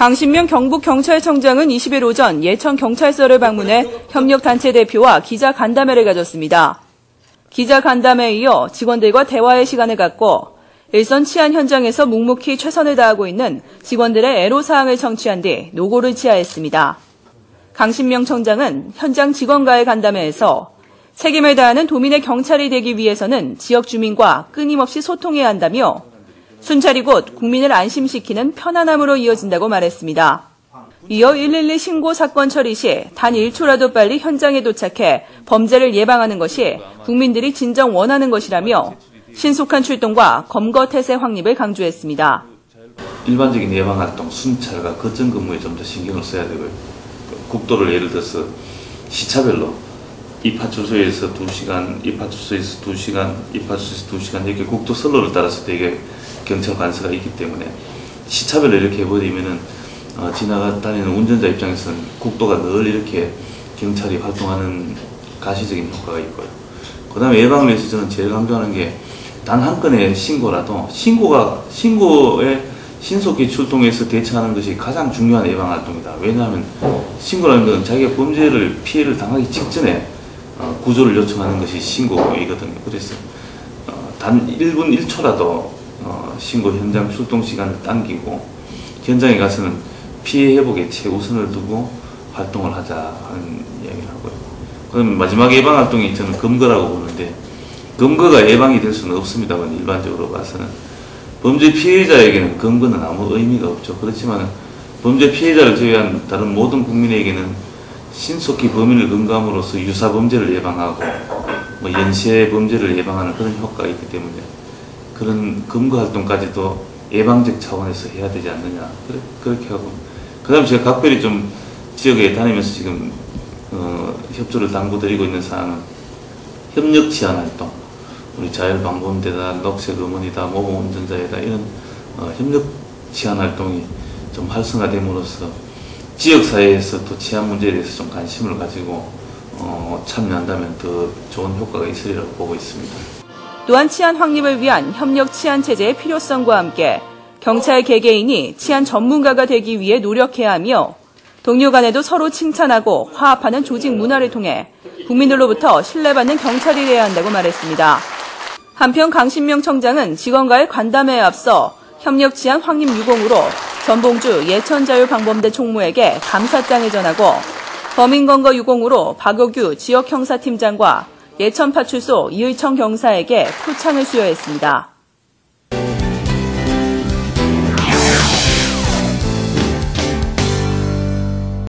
강신명 경북 경찰청장은 20일 오전 예천 경찰서를 방문해 협력단체 대표와 기자 간담회를 가졌습니다. 기자 간담회에 이어 직원들과 대화의 시간을 갖고 일선 치안 현장에서 묵묵히 최선을 다하고 있는 직원들의 애로사항을 청취한 뒤 노고를 치하했습니다. 강신명 청장은 현장 직원과의 간담회에서 책임을 다하는 도민의 경찰이 되기 위해서는 지역 주민과 끊임없이 소통해야 한다며 순찰이 곧 국민을 안심시키는 편안함으로 이어진다고 말했습니다. 이어 112 신고 사건 처리 시 단 1초라도 빨리 현장에 도착해 범죄를 예방하는 것이 국민들이 진정 원하는 것이라며 신속한 출동과 검거 태세 확립을 강조했습니다. 일반적인 예방 활동, 순찰과 거점 근무에 좀 더 신경을 써야 되고요. 국도를 예를 들어서 시차별로 입하주소에서 2시간, 입하주소에서 2시간, 입하주소에서 2시간 이렇게 국도 선로를 따라서 되게 경찰 관서가 있기 때문에 시차별로 이렇게 해버리면은 어, 지나다니는 운전자 입장에서는 국도가 늘 이렇게 경찰이 활동하는 가시적인 효과가 있고요. 그 다음에 예방을 위해서 저는 제일 강조하는 게 단 한 건의 신고라도 신고가 신고에 신속히 출동해서 대처하는 것이 가장 중요한 예방 활동이다. 왜냐하면 신고라는 것은 자기가 범죄를 피해를 당하기 직전에 어, 구조를 요청하는 것이 신고이거든요. 그래서 어, 단 1분 1초라도 어, 신고 현장 출동 시간을 당기고 현장에 가서는 피해 회복에 최우선을 두고 활동을 하자 하는 이야기를 하고요. 그럼 마지막 예방 활동이 저는 검거라고 보는데 검거가 예방이 될 수는 없습니다만 일반적으로 봐서는 범죄 피해자에게는 검거는 아무 의미가 없죠. 그렇지만 범죄 피해자를 제외한 다른 모든 국민에게는 신속히 범인을 검거함으로써 유사 범죄를 예방하고 뭐 연쇄 범죄를 예방하는 그런 효과가 있기 때문에 그런 검거 활동까지도 예방적 차원에서 해야 되지 않느냐. 그렇게 하고. 그 다음에 제가 각별히 좀 지역에 다니면서 지금 어, 협조를 당부드리고 있는 사항은 협력 치안 활동. 우리 자율방범대다, 녹색 어머니다, 모범운전자이다 이런 어, 협력 치안 활동이 좀 활성화됨으로써 지역사회에서 또 치안 문제에 대해서 좀 관심을 가지고 어, 참여한다면 더 좋은 효과가 있으리라고 보고 있습니다. 또한 치안 확립을 위한 협력 치안 체제의 필요성과 함께 경찰 개개인이 치안 전문가가 되기 위해 노력해야 하며 동료 간에도 서로 칭찬하고 화합하는 조직 문화를 통해 국민들로부터 신뢰받는 경찰이 되어야 한다고 말했습니다. 한편 강신명 청장은 직원과의 관담회에 앞서 협력 치안 확립 유공으로 전봉주 예천자율방범대 총무에게 감사장을 전하고 범인건거 유공으로 박여규 지역형사팀장과 예천파출소 이의청 경사에게 표창을 수여했습니다.